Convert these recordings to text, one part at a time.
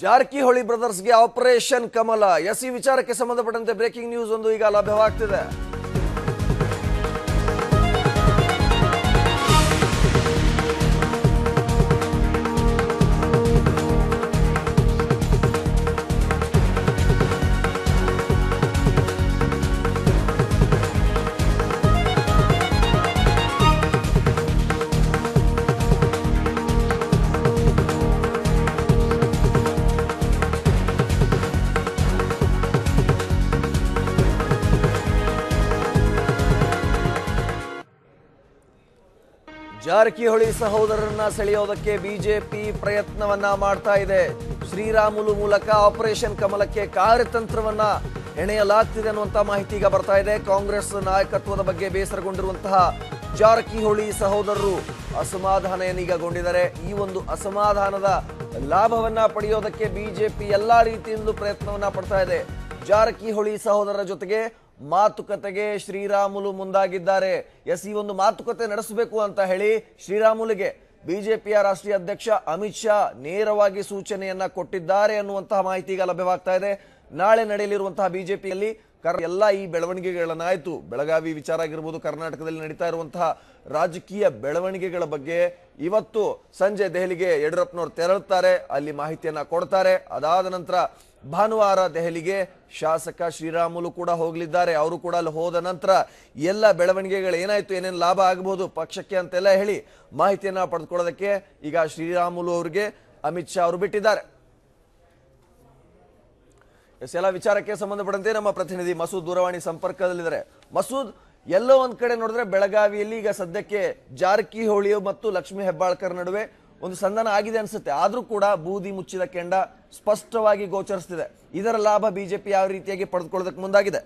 ಜಾರಕಿಹೊಳಿ ಬ್ರದರ್ಸ್ಗೆ operation Kamala. Yes ಈ ವಿಚಾರಕ್ಕೆ ಸಂಬಂಧಪಟ್ಟಂತೆ ಬ್ರೇಕಿಂಗ್ ನ್ಯೂಸ್ ಒಂದು ಈಗ ಲಭ್ಯವಾಗ್ತಿದೆ. ಜಾರಕಿಹೊಳಿ ಸಹೋದರರನ್ನ ಸೆಳೆಯೋದಕ್ಕೆ ಬಿಜೆಪಿ ಪ್ರಯತ್ನವನ್ನ ಮಾಡ್ತಾ ಇದೆ. ಶ್ರೀರಾಮುಲು ಮೂಲಕ ಆಪರೇಷನ್ ಕಮಲಕ್ಕೆ ಕಾರ್ಯತಂತ್ರವನ್ನ ಎಣೆಯಲಾಗ್ತಿದೆ ಅನ್ನುವಂತ ಮಾಹಿತಿ ಈಗ ಬರ್ತಾ ಇದೆ. ಕಾಂಗ್ರೆಸ್ ನಾಯಕತ್ವದ ಬಗ್ಗೆ ಬೇಸರಗೊಂಡಿರುವಂತಹ ಜಾರಕಿಹೊಳಿ ಸಹೋದರರು ಅಸಮಾಧಾನ ಏನೀಗಗೊಂಡಿದ್ದಾರೆ. ಈ ಒಂದು ಅಸಮಾಧಾನದ ಲಾಭವನ್ನ ಪಡೆಯೋದಕ್ಕೆ ಬಿಜೆಪಿ ಎಲ್ಲಾ ರೀತಿಯಿಂದಲೂ ಪ್ರಯತ್ನವನ್ನ ಪಡ್ತಾ ಇದೆ. ಜಾರಕಿಹೊಳಿ ಸಹೋದರರ ಜೊತೆಗೆ ಮಾತುಕತೆಗೆ ಶ್ರೀರಾಮುಲು ಮುಂದಾಗಿದ್ದಾರೆ. ಎಸ್, ಈ ಒಂದು ಮಾತುಕತೆ ನಡೆಸಬೇಕು ಅಂತ ಹೇಳಿ ಶ್ರೀರಾಮುಲುಗೆ ಬಿಜೆಪಿಯ ರಾಷ್ಟ್ರೀಯ ಅಧ್ಯಕ್ಷ ಅಮಿತ್ ಶಾ ನೇರವಾಗಿ ಸೂಚನೆಯನ್ನ ಕೊಟ್ಟಿದ್ದಾರೆ ಅನ್ನುವಂತಹ ಮಾಹಿತಿ ಈಗ ಲಭ್ಯವಾಗ್ತಾ ಇದೆ. ನಾಳೆ ನಡೆಯಲಿರುವಂತಹ ಬಿಜೆಪಿಯಲ್ಲಿ ಕರ್ ಎಲ್ಲ ಈ ಬೆಳವಣಿಗೆಗಳನ್ನಾಯಿತು. ಬೆಳಗಾವಿ ವಿಚಾರ ಆಗಿರ್ಬೋದು, ಕರ್ನಾಟಕದಲ್ಲಿ ನಡೀತಾ ಇರುವಂತಹ ರಾಜಕೀಯ ಬೆಳವಣಿಗೆಗಳ ಬಗ್ಗೆ ಇವತ್ತು ಸಂಜೆ ದೆಹಲಿಗೆ ಯಡಿಯೂರಪ್ಪನವರು ತೆರಳುತ್ತಾರೆ. ಅಲ್ಲಿ ಮಾಹಿತಿಯನ್ನ ಕೊಡ್ತಾರೆ. ಅದಾದ ನಂತರ ಭಾನುವಾರ ದೆಹಲಿಗೆ ಶಾಸಕ ಶ್ರೀರಾಮುಲು ಕೂಡ ಹೋಗಲಿದ್ದಾರೆ. ಅವರು ಕೂಡ ಅಲ್ಲಿ ಹೋದ ನಂತರ ಎಲ್ಲ ಬೆಳವಣಿಗೆಗಳು ಏನಾಯ್ತು, ಏನೇನು ಲಾಭ ಆಗಬಹುದು ಪಕ್ಷಕ್ಕೆ ಅಂತೆಲ್ಲ ಹೇಳಿ ಮಾಹಿತಿಯನ್ನ ಪಡೆದುಕೊಳ್ಳೋದಕ್ಕೆ ಈಗ ಶ್ರೀರಾಮುಲು ಅವರಿಗೆ ಅಮಿತ್ ಶಾ ಅವರು ಬಿಟ್ಟಿದ್ದಾರೆ. ಎಸ್, ಎಲ್ಲ ವಿಚಾರಕ್ಕೆ ಸಂಬಂಧಪಟ್ಟಂತೆ ನಮ್ಮ ಪ್ರತಿನಿಧಿ ಮಸೂದ್ ದೂರವಾಣಿ ಸಂಪರ್ಕದಲ್ಲಿದ್ದಾರೆ. ಮಸೂದ್, ಎಲ್ಲೋ ಒಂದ್ ಕಡೆ ನೋಡಿದ್ರೆ ಬೆಳಗಾವಿಯಲ್ಲಿ ಈಗ ಸದ್ಯಕ್ಕೆ ಜಾರಕಿಹೊಳಿ ಮತ್ತು ಲಕ್ಷ್ಮೀ ಹೆಬ್ಬಾಳ್ಕರ್ ನಡುವೆ ಒಂದು ಸಂಧಾನ ಆಗಿದೆ ಅನ್ಸುತ್ತೆ. ಆದ್ರೂ ಕೂಡ ಬೂದಿ ಮುಚ್ಚಿದ ಕೆಂಡ ಸ್ಪಷ್ಟವಾಗಿ ಗೋಚರಿಸ್ತಿದೆ. ಇದರ ಲಾಭ ಬಿಜೆಪಿ ಯಾವ ರೀತಿಯಾಗಿ ಪಡೆದುಕೊಳ್ಳೋದಕ್ಕೆ ಮುಂದಾಗಿದೆ?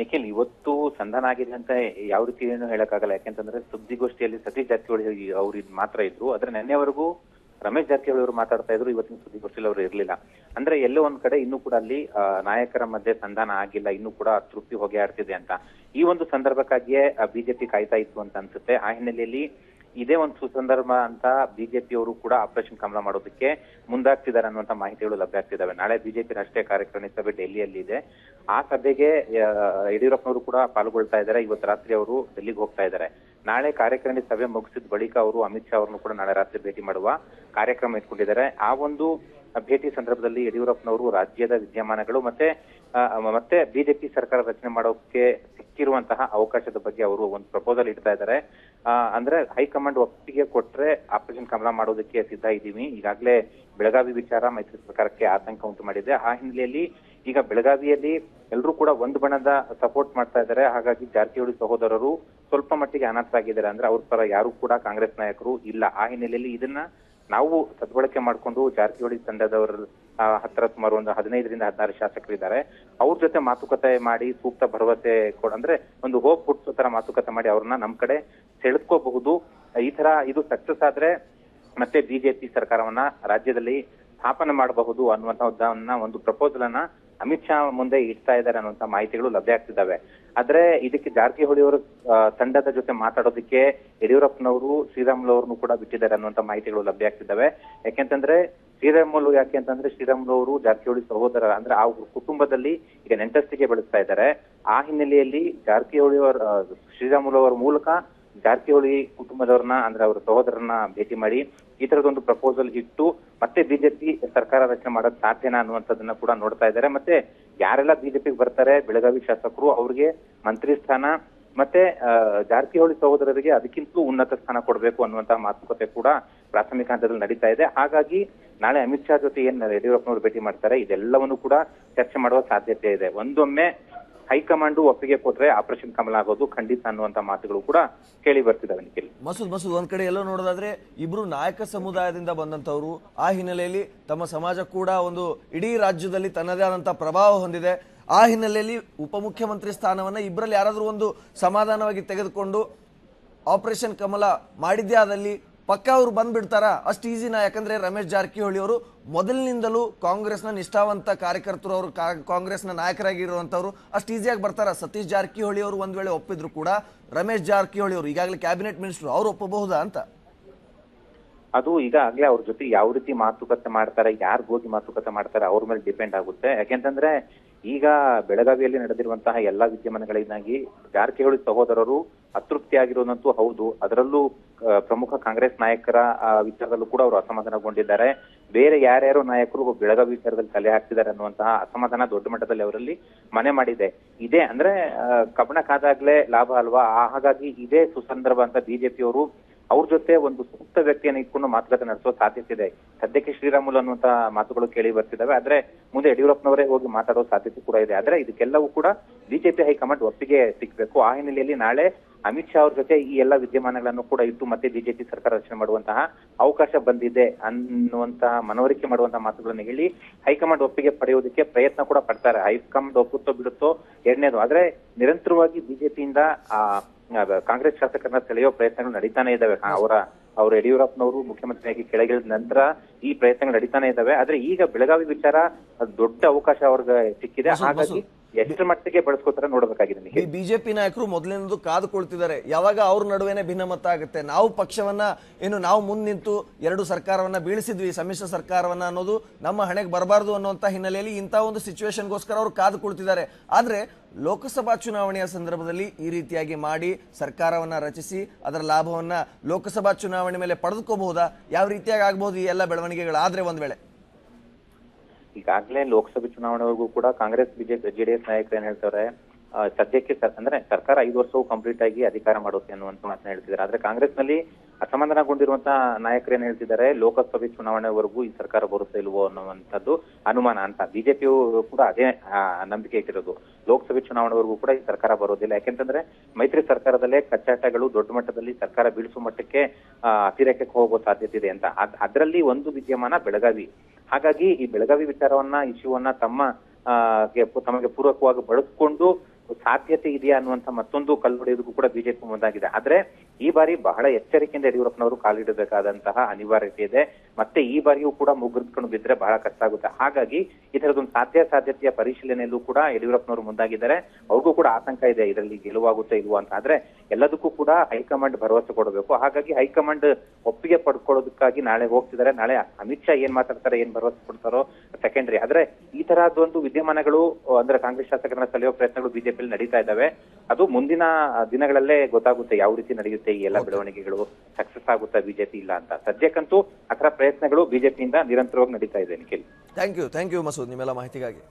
ನಿಖಿಲ್, ಇವತ್ತು ಸಂಧಾನ ಆಗಿದೆ ಅಂತ ಯಾವ ರೀತಿ ಏನು ಹೇಳಕ್ಕಾಗಲ್ಲ. ಯಾಕೆಂತಂದ್ರೆ ಸುದ್ದಿಗೋಷ್ಠಿಯಲ್ಲಿ ಸತೀಶ್ ಜಾರಕಿಹೊಳಿ ಅವ್ರು ಮಾತ್ರ ಇದ್ರು. ಆದ್ರೆ ನಿನ್ನೆವರೆಗೂ ರಮೇಶ್ ಜಾರಕಿಹೊಳಿ ಅವರು ಮಾತಾಡ್ತಾ ಇದ್ರು, ಇವತ್ತಿನ ಸುದ್ದಿಗೋಷ್ಠಿಯಲ್ಲಿ ಅವರು ಇರಲಿಲ್ಲ. ಅಂದ್ರೆ ಎಲ್ಲೋ ಒಂದ್ ಕಡೆ ಇನ್ನೂ ಕೂಡ ಅಲ್ಲಿ ನಾಯಕರ ಮಧ್ಯೆ ಸಂಧಾನ ಆಗಿಲ್ಲ, ಇನ್ನೂ ಕೂಡ ತೃಪ್ತಿ ಹೊಗೆ ಆಡ್ತಿದೆ ಅಂತ. ಈ ಒಂದು ಸಂದರ್ಭಕ್ಕಾಗಿಯೇ ಬಿಜೆಪಿ ಕಾಯ್ತಾ ಇತ್ತು ಅಂತ ಅನ್ಸುತ್ತೆ. ಆ ಹಿನ್ನೆಲೆಯಲ್ಲಿ ಇದೇ ಒಂದು ಸುಸಂದರ್ಭ ಅಂತ ಬಿಜೆಪಿ ಅವರು ಕೂಡ ಆಪರೇಷನ್ ಕಮಲ ಮಾಡೋದಕ್ಕೆ ಮುಂದಾಗ್ತಿದ್ದಾರೆ ಅನ್ನುವಂತ ಮಾಹಿತಿಗಳು ಲಭ್ಯ ಆಗ್ತಿದ್ದಾವೆ ನಾಳೆ ಬಿಜೆಪಿ ರಾಷ್ಟ್ರೀಯ ಕಾರ್ಯಕಾರಿಣಿ ಸಭೆ ಡೆಲ್ಲಿಯಲ್ಲಿ ಇದೆ. ಆ ಸಭೆಗೆ ಯಡಿಯೂರಪ್ಪನವರು ಕೂಡ ಪಾಲ್ಗೊಳ್ತಾ ಇದ್ದಾರೆ. ಇವತ್ತು ರಾತ್ರಿ ಅವರು ಡೆಲ್ಲಿಗೆ ಹೋಗ್ತಾ ಇದ್ದಾರೆ. ನಾಳೆ ಕಾರ್ಯಕಾರಿಣಿ ಸಭೆ ಮುಗಿಸಿದ ಬಳಿಕ ಅವರು ಅಮಿತ್ ಶಾ ಅವರನ್ನು ಕೂಡ ನಾಳೆ ರಾತ್ರಿ ಭೇಟಿ ಮಾಡುವ ಕಾರ್ಯಕ್ರಮ ಇಟ್ಕೊಂಡಿದ್ದಾರೆ. ಆ ಒಂದು ಭೇಟಿ ಸಂದರ್ಭದಲ್ಲಿ ಯಡಿಯೂರಪ್ಪನವರು ರಾಜ್ಯದ ವಿದ್ಯಮಾನಗಳು ಮತ್ತೆ ಮತ್ತೆ ಬಿಜೆಪಿ ಸರ್ಕಾರ ರಚನೆ ಮಾಡೋಕೆ ಸಿಕ್ಕಿರುವಂತಹ ಅವಕಾಶದ ಬಗ್ಗೆ ಅವರು ಒಂದು ಪ್ರಪೋಸಲ್ ಇಡ್ತಾ ಇದ್ದಾರೆ. ಅಂದ್ರೆ ಹೈಕಮಾಂಡ್ ಒಪ್ಪಿಗೆ ಕೊಟ್ರೆ ಆಪರೇಷನ್ ಕಮಲ ಮಾಡೋದಕ್ಕೆ ಸಿದ್ಧ ಇದ್ದೀವಿ. ಈಗಾಗಲೇ ಬೆಳಗಾವಿ ವಿಚಾರ ಮೈತ್ರಿ ಸರ್ಕಾರಕ್ಕೆ ಆತಂಕ ಉಂಟು ಮಾಡಿದೆ. ಆ ಹಿನ್ನೆಲೆಯಲ್ಲಿ ಈಗ ಬೆಳಗಾವಿಯಲ್ಲಿ ಎಲ್ಲರೂ ಕೂಡ ಒಂದು ಬಣದ ಸಪೋರ್ಟ್ ಮಾಡ್ತಾ ಇದ್ದಾರೆ. ಹಾಗಾಗಿ ಜಾರಕಿಹೊಳಿ ಸಹೋದರರು ಸ್ವಲ್ಪ ಮಟ್ಟಿಗೆ ಅನರ್ಥರಾಗಿದ್ದಾರೆ ಅಂದ್ರೆ ಅವ್ರ ಪರ ಯಾರು ಕೂಡ ಕಾಂಗ್ರೆಸ್ ನಾಯಕರು ಇಲ್ಲ. ಆ ಹಿನ್ನೆಲೆಯಲ್ಲಿ ಇದನ್ನ ನಾವು ಸದ್ಬಳಕೆ ಮಾಡಿಕೊಂಡು ಜಾರಕಿಹೊಳಿ ತಂಡದವರ ಆ, ಹತ್ರ ಸುಮಾರು ಒಂದು ಹದಿನೈದರಿಂದ ಹದಿನಾರು ಶಾಸಕರಿದ್ದಾರೆ. ಅವ್ರ ಜೊತೆ ಮಾತುಕತೆ ಮಾಡಿ ಸೂಕ್ತ ಭರವಸೆ ಕೊಡ ಅಂದ್ರೆ ಒಂದು ಹೋಪ್ ಹುಟ್ಟಿಸೋ ತರ ಮಾತುಕತೆ ಮಾಡಿ ಅವ್ರನ್ನ ನಮ್ ಕಡೆ ಸೆಳೆದ್ಕೋಬಹುದು. ಈ ತರ ಇದು ಸಕ್ಸಸ್ ಆದ್ರೆ ಮತ್ತೆ ಬಿಜೆಪಿ ಸರ್ಕಾರವನ್ನ ರಾಜ್ಯದಲ್ಲಿ ಸ್ಥಾಪನೆ ಮಾಡಬಹುದು ಅನ್ನುವಂತಹದ್ದನ್ನ ಒಂದು ಪ್ರಪೋಸಲ್ ಅನ್ನ ಅಮಿತ್ ಶಾ ಮುಂದೆ ಇಡ್ತಾ ಇದ್ದಾರೆ ಅನ್ನುವಂತ ಮಾಹಿತಿಗಳು ಲಭ್ಯ ಆಗ್ತಿದ್ದಾವೆ. ಆದ್ರೆ ಇದಕ್ಕೆ ಜಾರಕಿಹೊಳಿ ಅವರ ತಂಡದ ಜೊತೆ ಮಾತಾಡೋದಕ್ಕೆ ಯಡಿಯೂರಪ್ಪನವರು ಶ್ರೀರಾಮುಲು ಅವ್ರನ್ನು ಕೂಡ ಬಿಟ್ಟಿದ್ದಾರೆ ಅನ್ನುವಂತ ಮಾಹಿತಿಗಳು ಲಭ್ಯ ಆಗ್ತಿದ್ದಾವೆ. ಯಾಕೆಂತಂದ್ರೆ ಶ್ರೀರಾಮುಲು ಯಾಕೆ ಅಂತಂದ್ರೆ ಶ್ರೀರಾಮುಲು ಅವರು ಜಾರಕಿಹೊಳಿ ಸಹೋದರ ಅಂದ್ರೆ ಆ ಕುಟುಂಬದಲ್ಲಿ ಈಗ ನೆಂಟಸ್ತಿಗೆ ಬೆಳೆಸ್ತಾ ಇದ್ದಾರೆ. ಆ ಹಿನ್ನೆಲೆಯಲ್ಲಿ ಜಾರಕಿಹೊಳಿ ಅವರ ಶ್ರೀರಾಮುಲು ಅವರ ಮೂಲಕ ಜಾರಕಿಹೊಳಿ ಕುಟುಂಬದವ್ರನ್ನ ಅಂದ್ರೆ ಅವರ ಸಹೋದರನ್ನ ಭೇಟಿ ಮಾಡಿ ಈ ತರದೊಂದು ಪ್ರಪೋಸಲ್ ಇಟ್ಟು ಮತ್ತೆ ಬಿಜೆಪಿ ಸರ್ಕಾರ ರಚನೆ ಮಾಡೋದ್ ಸಾಧ್ಯನಾ ಅನ್ನುವಂಥದ್ದನ್ನ ಕೂಡ ನೋಡ್ತಾ ಇದ್ದಾರೆ. ಮತ್ತೆ ಯಾರೆಲ್ಲ ಬಿಜೆಪಿಗೆ ಬರ್ತಾರೆ, ಬೆಳಗಾವಿ ಶಾಸಕರು ಅವ್ರಿಗೆ ಮಂತ್ರಿ ಸ್ಥಾನ, ಮತ್ತೆ ಜಾರಕಿಹೊಳಿ ಸಹೋದರರಿಗೆ ಅದಕ್ಕಿಂತಲೂ ಉನ್ನತ ಸ್ಥಾನ ಕೊಡಬೇಕು ಅನ್ನುವಂತಹ ಮಾತುಕತೆ ಕೂಡ ಪ್ರಾಥಮಿಕ ಹಂತದಲ್ಲಿ ನಡೀತಾ ಇದೆ. ಹಾಗಾಗಿ ನಾಳೆ ಅಮಿತ್ ಶಾ ಜೊತೆ ಏನ್ ಯಡಿಯೂರಪ್ಪನವರು ಭೇಟಿ ಮಾಡ್ತಾರೆ, ಇದೆಲ್ಲವನ್ನು ಕೂಡ ಚರ್ಚೆ ಮಾಡುವ ಸಾಧ್ಯತೆ ಇದೆ. ಒಂದೊಮ್ಮೆ ಹೈಕಮಾಂಡ್ ಒಪ್ಪಿಗೆ ಕೊಟ್ರೆ ಆಪರೇಷನ್ ಕಮಲ ಆಗೋದು ಖಂಡಿತ ಅನ್ನುವಂತ ಮಾತುಗಳು ಕೂಡ ಕೇಳಿ ಬರ್ತಿದ್ದಾವೆ ನಿಖಿಲ್. ಮಸೂದ್ ಮಸೂದ್, ಒಂದ್ ಕಡೆ ಎಲ್ಲ ನೋಡೋದಾದ್ರೆ ಇಬ್ರು ನಾಯಕ ಸಮುದಾಯದಿಂದ ಬಂದಂತವ್ರು ಆ ಹಿನ್ನೆಲೆಯಲ್ಲಿ ತಮ್ಮ ಸಮಾಜ ಕೂಡ ಒಂದು ಇಡೀ ರಾಜ್ಯದಲ್ಲಿ ತನ್ನದೇ ಆದಂತಹ ಪ್ರಭಾವ ಹೊಂದಿದೆ. ಆ ಹಿನ್ನೆಲೆಯಲ್ಲಿ ಉಪಮುಖ್ಯಮಂತ್ರಿ ಸ್ಥಾನವನ್ನ ಇಬ್ಬರಲ್ಲಿ ಯಾರಾದರೂ ಒಂದು ಸಮಾಧಾನವಾಗಿ ತೆಗೆದುಕೊಂಡು ಆಪರೇಷನ್ ಕಮಲ ಮಾಡಿದ್ದೇ ಆದಲ್ಲಿ ಪಕ್ಕ ಅವರು ಬಂದ್ಬಿಡ್ತಾರ, ಅಷ್ಟು ಈಸಿನ ಯಾಕಂದ್ರೆ ರಮೇಶ್ ಜಾರಕಿಹೊಳಿ ಅವರು ಮೊದಲಿನಿಂದಲೂ ಕಾಂಗ್ರೆಸ್ನ ನಿಷ್ಠಾವಂತ ಕಾರ್ಯಕರ್ತರು ಅವರು ಕಾಂಗ್ರೆಸ್ನ ನಾಯಕರಾಗಿರುವಂತವ್ರು ಅಷ್ಟು ಈಸಿಯಾಗಿ ಬರ್ತಾರ. ಸತೀಶ್ ಜಾರಕಿಹೊಳಿ ಅವರು ಒಂದ್ ವೇಳೆ ಒಪ್ಪಿದ್ರು ಕೂಡ ರಮೇಶ್ ಜಾರಕಿಹೊಳಿ ಅವರು, ಈಗಾಗಲೇ ಕ್ಯಾಬಿನೆಟ್ ಮಿನಿಸ್ಟರ್ ಅವ್ರು ಒಪ್ಪಬಹುದಾ ಅಂತ? ಅದು ಈಗ ಆಗ್ಲೇ ಅವ್ರ ಜೊತೆ ಯಾವ ರೀತಿ ಮಾತುಕತೆ ಮಾಡ್ತಾರೆ ಯಾರು ಹೋಗಿ ಮಾತುಕತೆ ಮಾಡ್ತಾರೆ, ಅವ್ರ ಮೇಲೆ ಡಿಪೆಂಡ್ ಆಗುತ್ತೆ. ಯಾಕೆಂತಂದ್ರೆ ಈಗ ಬೆಳಗಾವಿಯಲ್ಲಿ ನಡೆದಿರುವಂತಹ ಎಲ್ಲಾ ವಿದ್ಯಮಾನಗಳಿಂದಾಗಿ ಜಾರಕಿಹೊಳಿ ಸಹೋದರರು ಅತೃಪ್ತಿ ಆಗಿರೋದಂತೂ ಹೌದು. ಅದರಲ್ಲೂ ಪ್ರಮುಖ ಕಾಂಗ್ರೆಸ್ ನಾಯಕರ ವಿಚಾರದಲ್ಲೂ ಕೂಡ ಅವರು ಅಸಮಾಧಾನಗೊಂಡಿದ್ದಾರೆ. ಬೇರೆ ಯಾರ್ಯಾರು ನಾಯಕರು ಬೆಳಗಾವಿ ವಿಚಾರದಲ್ಲಿ ತಲೆ ಹಾಕ್ತಿದ್ದಾರೆ ಅನ್ನುವಂತಹ ಅಸಮಾಧಾನ ದೊಡ್ಡ ಮಟ್ಟದಲ್ಲಿ ಅವರಲ್ಲಿ ಮನೆ ಮಾಡಿದೆ. ಇದೇ ಅಂದ್ರೆ ಕಬ್ಬಣ ಕಾದಾಗ್ಲೇ ಲಾಭ ಅಲ್ವಾ? ಹಾಗಾಗಿ ಇದೇ ಸುಸಂದರ್ಭ ಅಂತ ಬಿಜೆಪಿ ಅವರು ಅವ್ರ ಜೊತೆ ಒಂದು ಸೂಕ್ತ ವ್ಯಕ್ತಿಯನ್ನು ಇಟ್ಕೊಂಡು ಮಾತುಕತೆ ನಡೆಸೋ ಸಾಧ್ಯತೆ ಇದೆ. ಸದ್ಯಕ್ಕೆ ಶ್ರೀರಾಮುಲು ಅನ್ನುವಂತಹ ಮಾತುಗಳು ಕೇಳಿ ಬರ್ತಿದ್ದಾವೆ. ಆದ್ರೆ, ಮುಂದೆ ಯಡಿಯೂರಪ್ಪನವರೇ ಹೋಗಿ ಮಾತಾಡೋ ಸಾಧ್ಯತೆ ಕೂಡ ಇದೆ. ಆದ್ರೆ, ಇದಕ್ಕೆಲ್ಲವೂ ಕೂಡ ಬಿಜೆಪಿ ಹೈಕಮಾಂಡ್ ಒಪ್ಪಿಗೆ ಸಿಗ್ಬೇಕು ಆ ಹಿನ್ನೆಲೆಯಲ್ಲಿ ನಾಳೆ ಅಮಿತ್ ಶಾ ಅವ್ರ ಜೊತೆ ಈ ಎಲ್ಲ ವಿದ್ಯಮಾನಗಳನ್ನು ಕೂಡ ಇಟ್ಟು ಮತ್ತೆ ಬಿಜೆಪಿ ಸರ್ಕಾರ ರಚನೆ ಮಾಡುವಂತಹ ಅವಕಾಶ ಬಂದಿದೆ ಅನ್ನುವಂತಹ ಮನವರಿಕೆ ಮಾಡುವಂತಹ ಮಾತುಗಳನ್ನು ಹೇಳಿ ಹೈಕಮಾಂಡ್ ಒಪ್ಪಿಗೆ ಪಡೆಯುವುದಕ್ಕೆ ಪ್ರಯತ್ನ ಕೂಡ ಪಡ್ತಾರೆ. ಹೈಕಮಾಂಡ್ ಒಪ್ಪುತ್ತೋ ಬಿಡುತ್ತೋ ಎರಡನೇದು. ಆದ್ರೆ ನಿರಂತರವಾಗಿ ಬಿಜೆಪಿಯಿಂದ ಆ ಕಾಂಗ್ರೆಸ್ ಶಾಸಕರನ್ನ ಸೆಳೆಯೋ ಪ್ರಯತ್ನಗಳು ನಡೀತಾನೆ ಇದ್ದಾವೆ. ಅವರ ಅವರು ಯಡಿಯೂರಪ್ಪನವರು ಮುಖ್ಯಮಂತ್ರಿಯಾಗಿ ಕೆಳಗಿಳಿದ ನಂತರ ಈ ಪ್ರಯತ್ನಗಳು ನಡೀತಾನೆ ಇದ್ದಾವೆ. ಆದ್ರೆ ಈಗ ಬೆಳಗಾವಿ ವಿಚಾರ ದೊಡ್ಡ ಅವಕಾಶ ಅವ್ರಿಗೆ ಸಿಕ್ಕಿದೆ. ಹಾಗಾಗಿ ಎಷ್ಟರ ಮಟ್ಟಿಗೆ ಬಳಸ್ಕೋತಾರೆ ನೋಡಬೇಕಾಗಿದೆ ಈ ಬಿಜೆಪಿ ನಾಯಕರು ಮೊದಲಿನದು ಕಾದುಕೊಳ್ತಿದ್ದಾರೆ ಯಾವಾಗ ಅವ್ರ ನಡುವೆನೆ ಭಿನ್ನಮತ ಆಗುತ್ತೆ ನಾವು ಪಕ್ಷವನ್ನ ಏನು ನಾವು ಮುಂದ್ ನಿಂತು ಎರಡು ಸರ್ಕಾರವನ್ನ ಬೀಳಿಸಿದ್ವಿ ಸಮ್ಮಿಶ್ರ ಸರ್ಕಾರವನ್ನ ಅನ್ನೋದು ನಮ್ಮ ಹಣೆಗೆ ಬರಬಾರದು ಅನ್ನುವಂತ ಹಿನ್ನೆಲೆಯಲ್ಲಿ ಇಂಥ ಒಂದು ಸಿಚುವೇಶನ್ಗೋಸ್ಕರ ಅವರು ಕಾದುಕೊಳ್ತಿದ್ದಾರೆ ಆದ್ರೆ ಲೋಕಸಭಾ ಚುನಾವಣೆಯ ಸಂದರ್ಭದಲ್ಲಿ ಈ ರೀತಿಯಾಗಿ ಮಾಡಿ ಸರ್ಕಾರವನ್ನ ರಚಿಸಿ ಅದರ ಲಾಭವನ್ನ ಲೋಕಸಭಾ ಚುನಾವಣೆ ಮೇಲೆ ಪಡೆದುಕೋಬಹುದಾ? ಯಾವ ರೀತಿಯಾಗಿ ಆಗಬಹುದು ಈ ಎಲ್ಲ ಬೆಳವಣಿಗೆಗಳಾದ್ರೆ ಒಂದ್ ವೇಳೆ ಈಗಾಗಲೇ ಲೋಕಸಭೆ ಚುನಾವಣೆವರೆಗೂ ಕೂಡ ಕಾಂಗ್ರೆಸ್, ಬಿಜೆಪಿ, ಜೆಡಿಎಸ್ ನಾಯಕರು ಏನ್ ಹೇಳ್ತಾರೆ ಸದ್ಯಕ್ಕೆ ಅಂದ್ರೆ ಸರ್ಕಾರ ಐದು ವರ್ಷವೂ ಕಂಪ್ಲೀಟ್ ಆಗಿ ಅಧಿಕಾರ ಮಾಡುತ್ತೆ ಅನ್ನುವಂತ ಮಾತನ್ನ ಹೇಳ್ತಿದ್ದಾರೆ. ಆದ್ರೆ ಕಾಂಗ್ರೆಸ್ನಲ್ಲಿ ಅಸಮಾಧಾನಗೊಂಡಿರುವಂತಹ ನಾಯಕರು ಏನ್ ಹೇಳ್ತಿದ್ದಾರೆ, ಲೋಕಸಭೆ ಚುನಾವಣೆವರೆಗೂ ಈ ಸರ್ಕಾರ ಬರುತ್ತೆ ಇಲ್ವೋ ಅನ್ನುವಂಥದ್ದು ಅನುಮಾನ ಅಂತ. ಬಿಜೆಪಿಯು ಕೂಡ ಅದೇ ನಂಬಿಕೆ ಇಟ್ಟಿರೋದು. ಲೋಕಸಭೆ ಚುನಾವಣೆವರೆಗೂ ಕೂಡ ಈ ಸರ್ಕಾರ ಬರೋದಿಲ್ಲ. ಯಾಕೆಂತಂದ್ರೆ ಮೈತ್ರಿ ಸರ್ಕಾರದಲ್ಲೇ ಕಚ್ಚಾಟಗಳು ದೊಡ್ಡ ಮಟ್ಟದಲ್ಲಿ ಸರ್ಕಾರ ಬೀಳಿಸುವ ಮಟ್ಟಕ್ಕೆ ಅತಿರೇಕಕ್ಕೆ ಹೋಗೋ ಸಾಧ್ಯತೆ ಇದೆ ಅಂತ. ಅದರಲ್ಲಿ ಒಂದು ವಿದ್ಯಮಾನ ಬೆಳಗಾವಿ. ಹಾಗಾಗಿ ಈ ಬೆಳಗಾವಿ ವಿಚಾರವನ್ನ ಇಶ್ಯೂವನ್ನ ತಮ್ಮ ತಮಗೆ ಪೂರಕವಾಗಿ ಬಳಸಿಕೊಂಡು ಸಾಧ್ಯತೆ ಇದೆಯಾ ಅನ್ನುವಂತ ಮತ್ತೊಂದು ಕಲ್ಲೊಡೆಯೋದಕ್ಕೂ ಕೂಡ ಬಿಜೆಪಿ ಮುಂದಾಗಿದೆ. ಆದ್ರೆ ಈ ಬಾರಿ ಬಹಳ ಎಚ್ಚರಿಕೆಯಿಂದ ಯಡಿಯೂರಪ್ಪನವರು ಕಾಲಿಡಬೇಕಾದಂತಹ ಅನಿವಾರ್ಯತೆ ಇದೆ. ಮತ್ತೆ ಈ ಬಾರಿಯೂ ಕೂಡ ಮುಗ್ಗರ್ಸ್ಕೊಂಡು ಬಿದ್ರೆ ಬಹಳ ಕಷ್ಟ ಆಗುತ್ತೆ. ಹಾಗಾಗಿ ಇದರದೊಂದು ಸಾಧ್ಯ ಸಾಧ್ಯತೆಯ ಪರಿಶೀಲನೆಯಲ್ಲೂ ಕೂಡ ಯಡಿಯೂರಪ್ಪನವರು ಮುಂದಾಗಿದ್ದಾರೆ. ಅವ್ರಿಗೂ ಕೂಡ ಆತಂಕ ಇದೆ. ಇದರಲ್ಲಿ ಗೆಲುವಾಗುತ್ತೆ ಇಲ್ವಾ ಅಂತ. ಆದ್ರೆ ಎಲ್ಲದಕ್ಕೂ ಕೂಡ ಹೈಕಮಾಂಡ್ ಭರವಸೆ ಕೊಡಬೇಕು. ಹಾಗಾಗಿ ಹೈಕಮಾಂಡ್ ಒಪ್ಪಿಗೆ ಪಡ್ಕೊಳ್ಳೋದಕ್ಕಾಗಿ ನಾಳೆ ಹೋಗ್ತಿದ್ದಾರೆ. ನಾಳೆ ಅಮಿತ್ ಶಾ ಏನ್ ಮಾತಾಡ್ತಾರೆ ಏನ್ ಭರವಸೆ ಕೊಡ್ತಾರೋ ಸೆಕೆಂಡ್ರಿ ಆದ್ರೆ ಈ ತರಹದೊಂದು ವಿದ್ಯಮಾನಗಳು ಅಂದ್ರೆ ಕಾಂಗ್ರೆಸ್ ಶಾಸಕರನ್ನ ಸೆಳೆಯುವ ಪ್ರಯತ್ನಗಳು ಬಿಜೆಪಿಯಲ್ಲಿ ನಡೀತಾ ಇದ್ದಾವೆ. ಅದು ಮುಂದಿನ ದಿನಗಳಲ್ಲೇ ಗೊತ್ತಾಗುತ್ತೆ ಯಾವ ರೀತಿ ನಡೆಯುತ್ತೆ ಈ ಎಲ್ಲ ಬೆಳವಣಿಗೆಗಳು. ಸಕ್ಸಸ್ ಆಗುತ್ತಾ ಬಿಜೆಪಿ ಇಲ್ಲ ಅಂತ. ಸದ್ಯಕ್ಕಂತೂ ಆ ತರ ಪ್ರಯತ್ನಗಳು ಬಿಜೆಪಿಯಿಂದ ನಿರಂತರವಾಗಿ ನಡೀತಾ ಇದೆ Nikhil. Thank you thank you Masood ನಿಮ್ಮೆಲ್ಲ ಮಾಹಿತಿಗಾಗಿ.